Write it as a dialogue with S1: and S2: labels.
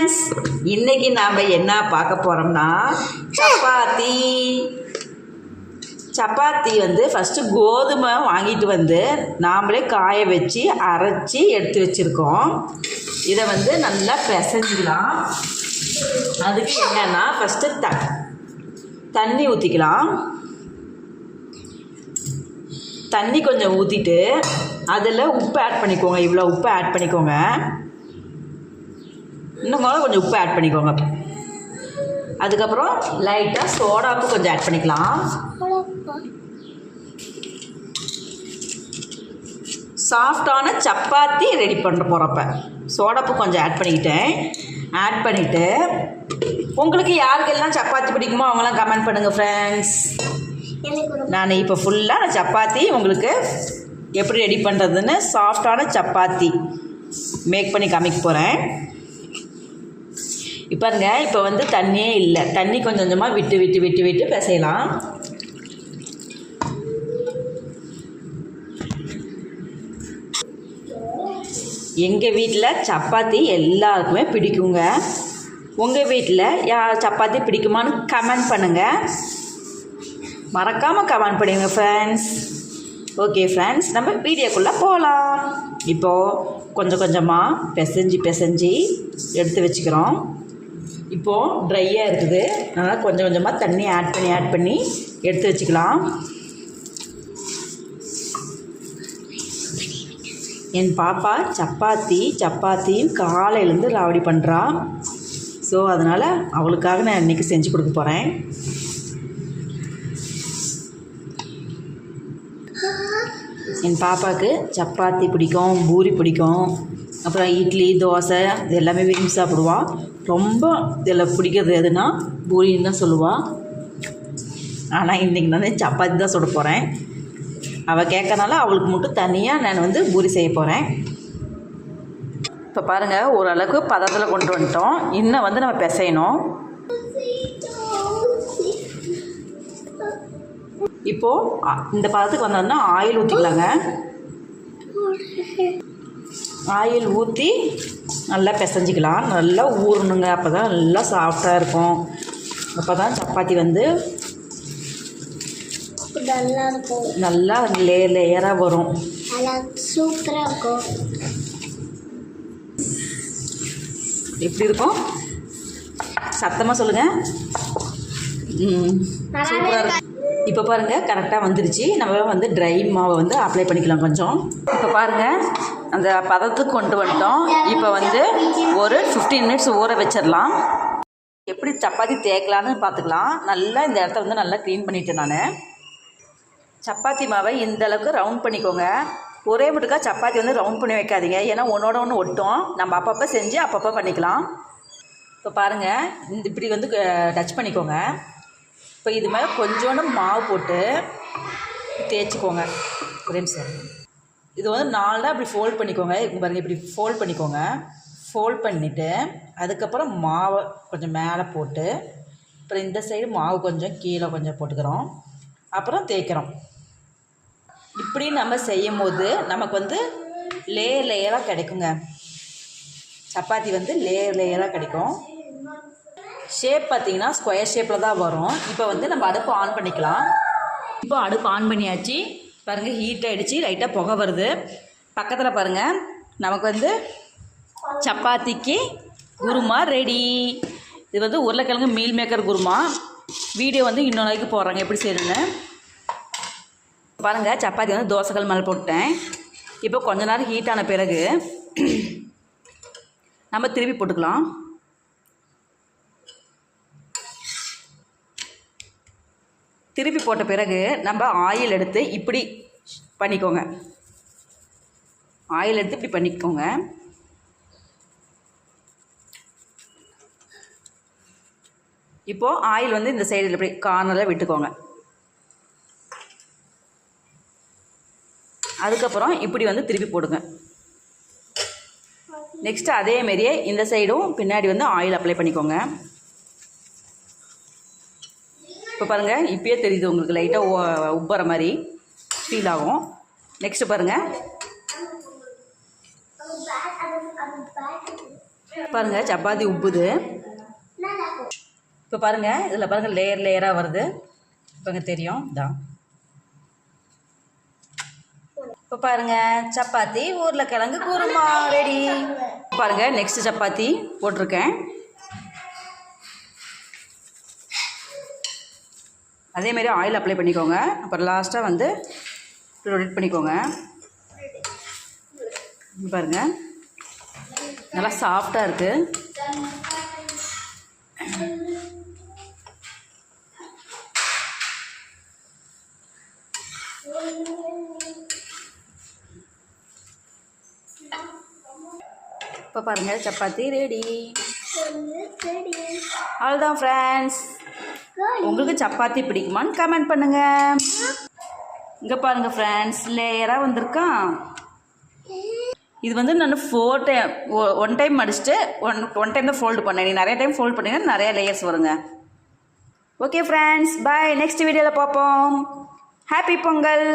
S1: Friends இன்னைக்கு நாம் என்ன பார்க்க போகிறோம்னா சப்பாத்தி. சப்பாத்தி வந்து ஃபஸ்ட்டு கோதுமை வாங்கிட்டு வந்து நாமளே காய வச்சு அரைச்சி எடுத்து வச்சுருக்கோம். இதை வந்து நல்லா பிசைஞ்சிக்கலாம். அதுக்கு என்னென்னா ஃபஸ்ட்டு த தண்ணி ஊற்றிக்கலாம் தண்ணி கொஞ்சம் ஊற்றிட்டு அதில் உப்பு ஆட் பண்ணிக்கோங்க. இவ்வளோ உப்பு ஆட் பண்ணிக்கோங்க. இன்னும் கூட கொஞ்சம் உப்பு ஆட் பண்ணிக்கோங்க. அதுக்கப்புறம் லைட்டாக சோடாப்பு கொஞ்சம் ஆட் பண்ணிக்கலாம். சாஃப்டான சப்பாத்தி ரெடி பண்ண போகிறப்ப சோடாப்பு கொஞ்சம் ஆட் பண்ணிக்கிட்டேன். ஆட் பண்ணிவிட்டு உங்களுக்கு யாருக்கெல்லாம் சப்பாத்தி பிடிக்குமோ அவங்களாம் கமெண்ட் பண்ணுங்கள் ஃப்ரெண்ட்ஸ் நான் இப்போ ஃபுல்லாக நான் சப்பாத்தி உங்களுக்கு எப்படி ரெடி பண்ணுறதுன்னு சாஃப்டான சப்பாத்தி மேக் பண்ணி காமிக்க போகிறேன் இப்போங்க இப்போ வந்து தண்ணியே இல்லை. தண்ணி கொஞ்சம் கொஞ்சமாக விட்டு விட்டு விட்டு விட்டு பிசையலாம். எங்கள் வீட்டில் சப்பாத்தி எல்லாருக்குமே பிடிக்குங்க. உங்கள் வீட்டில் யார் சப்பாத்தி பிடிக்குமான்னு கமெண்ட் பண்ணுங்கள் மறக்காமல் கமெண்ட் பண்ணுங்க ஃப்ரெண்ட்ஸ் ஓகே ஃப்ரெண்ட்ஸ் நம்ம வீடியோக்குள்ளே போகலாம் இப்போது கொஞ்சம் கொஞ்சமாக பிசைஞ்சு பிசைஞ்சு எடுத்து வச்சுக்கிறோம். இப்போது ட்ரையாக இருக்குது. அதனால் கொஞ்சம் கொஞ்சமாக தண்ணி ஆட் பண்ணி ஆட் பண்ணி எடுத்து வச்சுக்கலாம். என் பாப்பா சப்பாத்தி சப்பாத்தின்னு காலையிலேருந்து ராவடி பண்ணுறா ஸோ அதனால் அவளுக்காக நான் இன்றைக்கி செஞ்சு கொடுக்க போகிறேன் என் பாப்பாவுக்கு சப்பாத்தி பிடிக்கும் பூரி பிடிக்கும். அப்புறம் இட்லி தோசை இது எல்லாமே விரும்பி சாப்பிடுவாள் ரொம்ப இதில் பிடிக்கிறது எதுனா பூரின்னு தான் சொல்லுவாள் ஆனால் இன்றைக்கி நான் சப்பாத்தி தான் சுட போகிறேன் அவள் கேட்கறனால அவளுக்கு மட்டும் தனியாக நான் வந்து பூரி செய்ய போகிறேன் இப்போ பாருங்கள் ஓரளவுக்கு பதத்தில் கொண்டு வந்துட்டோம். இன்னும் வந்து நம்ம பிசையணும். இப்போது இந்த பதத்துக்கு வந்தோம்னா ஆயில் ஊற்றிக்கலாங்க ஆயில் ஊற்றி நல்லா பிசைஞ்சிக்கலாம். நல்லா ஊறணுங்க. அப்போ தான் நல்லா சாஃப்டாக இருக்கும். அப்போ தான் சப்பாத்தி வந்து
S2: நல்லா இருக்கும்.
S1: நல்லா லே லேயராக வரும்.
S2: சூப்பராக இருக்கும்.
S1: எப்படி இருக்கும்? சத்தமாக சொல்லுங்கள் சூப்பராக இருக்கும் இப்போ பாருங்கள் கரெக்டாக வந்துருச்சு. நம்ம வந்து ட்ரை மாவை வந்து அப்ளை பண்ணிக்கலாம் கொஞ்சம். இப்போ பாருங்கள் அந்த பதத்துக்கு கொண்டு வந்துட்டோம். இப்போ வந்து ஒரு ஃபிஃப்டீன் மினிட்ஸ் ஊற வச்சிடலாம். எப்படி சப்பாத்தி தேய்க்கலான்னு பார்த்துக்கலாம். நல்லா இந்த இடத்த வந்து நல்லா க்ளீன் பண்ணிட்டேன் நான். சப்பாத்தி மாவை இந்த அளவுக்கு ரவுண்ட் பண்ணிக்கோங்க. ஒரே மட்டுக்கா சப்பாத்தி வந்து ரவுண்ட் பண்ணி வைக்காதீங்க. ஏன்னா ஒன்றோட ஒன்று ஒட்டும். நம்ம அப்பப்போ செஞ்சு அப்பப்போ பண்ணிக்கலாம். இப்போ பாருங்கள் இந்த இப்படி வந்து டச் பண்ணிக்கோங்க. இப்போ இது மேலே கொஞ்சோண்டு மாவு போட்டு தேய்ச்சிக்கோங்க. ஒரே நிமிஷம். இது வந்து நாலாக இப்படி ஃபோல்ட் பண்ணிக்கோங்க. பாருங்கள் இப்படி ஃபோல்ட் பண்ணிக்கோங்க. ஃபோல்ட் பண்ணிவிட்டு அதுக்கப்புறம் மாவை கொஞ்சம் மேலே போட்டு அப்புறம் இந்த சைடு மாவு கொஞ்சம் கீழே கொஞ்சம் போட்டுக்கிறோம். அப்புறம் தேய்க்கிறோம். இப்படி நம்ம செய்யும் போது நமக்கு வந்து லேயர் லேயராக கிடைக்குங்க. சப்பாத்தி வந்து லேயர் லேயராக கிடைக்கும். ஷேப் பார்த்தீங்கன்னா ஸ்கொயர் ஷேப்பில் தான் வரும். இப்போ வந்து நம்ம அடுப்பு ஆன் பண்ணிக்கலாம். இப்போ அடுப்பு ஆன் பண்ணியாச்சு. பாருங்கள் ஹீட் ஆகிடுச்சு லைட்டாக புகை வருது. பக்கத்தில் பாருங்கள் நமக்கு வந்து சப்பாத்திக்கு குருமா ரெடி இது வந்து உருளைக்கிழங்கு மீல் மேக்கர் குருமா. வீடியோ வந்து இன்னொரு நாளைக்கு போடுறாங்க. எப்படி செய்யணுன்னு பாருங்கள் சப்பாத்தி வந்து தோசைகள் மேலே போட்டேன். இப்போ கொஞ்ச நேரம் ஹீட் ஆன பிறகு நம்ம திருப்பி போட்டுக்கலாம். திருப்பி போட்ட பிறகு நம்ம ஆயில் எடுத்து இப்படி பண்ணிக்கோங்க. ஆயில் எடுத்து இப்படி பண்ணிக்கோங்க. இப்போது ஆயில் வந்து இந்த சைடில் இப்படி கார்னரில் விட்டுக்கோங்க. அதுக்கப்புறம் இப்படி வந்து திருப்பி போடுங்க. நெக்ஸ்ட்டு அதேமாரியே இந்த சைடும் பின்னாடி வந்து ஆயில் அப்ளை பண்ணிக்கோங்க. இப்போ பாருங்கள் இப்பயே தெரியுது உங்களுக்கு லைட்டாக உப்புற மாதிரி ஃபீல் ஆகும். நெக்ஸ்ட்டு பாருங்கள் பாருங்கள் சப்பாத்தி உப்புது. இப்போ பாருங்கள் இதில் பாருங்கள் லேயர் லேயராக வருது. இப்போ தெரியும். இதான் இப்போ பாருங்க சப்பாத்தி உருளைக்கிழங்கு குருமா ரெடி பாருங்கள் நெக்ஸ்ட் சப்பாத்தி போட்டிருக்கேன். அதே மாதிரி ஆயில் அப்ளை பண்ணிக்கோங்க. அப்புறம் லாஸ்ட்டாக வந்து ரொட்டேட் பண்ணிக்கோங்க. இங்க பாருங்க. நல்லா சாஃப்டாக இருக்குது இப்போ பாருங்கள் சப்பாத்தி ரெடி அவ்வளோதான் ஃப்ரெண்ட்ஸ் உங்களுக்கு சப்பாத்தி பிடிக்குமான்னு கமெண்ட் பண்ணுங்க. இங்கே பாருங்கள் ஃப்ரெண்ட்ஸ் லேயராக வந்திருக்கான் இது வந்து நான் ஃபோர் டைம் ஒன் டைம் அடிச்சுட்டு ஒன் ஒன் டைம் தான் ஃபோல்டு பண்ணேன். நீ நிறைய டைம் ஃபோல்ட் பண்ணீங்கன்னா நிறைய லேயர்ஸ் வருங்க. ஓகே ஃப்ரெண்ட்ஸ் பாய் நெக்ஸ்ட் வீடியோவில் பார்ப்போம். ஹாப்பி பொங்கல்